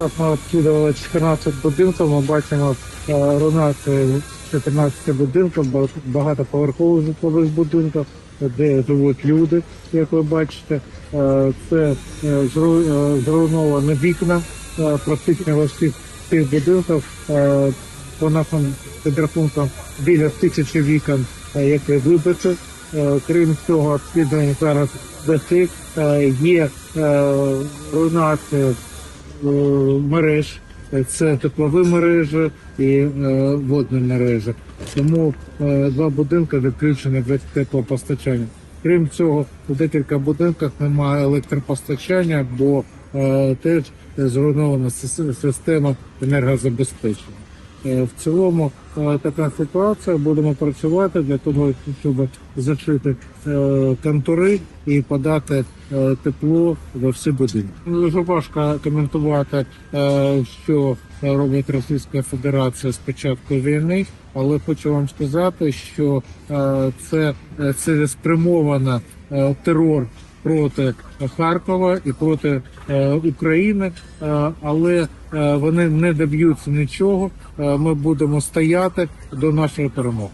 Ми обслідували 14 будинків, ми бачимо е, руйнацію 14 будинків, ба- багатоповерхових житлових будинків, де живуть люди, як ви бачите. Е, Це е, зруйновані вікна практично во всіх цих будинків. По нашим підрахункам біля тисячі вікон, які вибиті. Е, Крім цього, обслідування зараз досить є руйнація мереж, Е, це теплові мережі і е, водні мережі. Тому е, два будинки відключені від теплопостачання. Крім цього, у декілька будинках немає електропостачання, бо теж зруйнована система енергозабезпечення. Е, В цілому е, така ситуація. Будемо працювати для того, щоб зашити е, контури і подати тепло во всі будинки. Дуже важко коментувати, що робить Російська Федерація з початку війни, але хочу вам сказати, що це е, цілеспрямована е, терор проти Харкова і проти е, України, е, але е, вони не доб'ються нічого. Е, ми будемо стояти до нашої перемоги.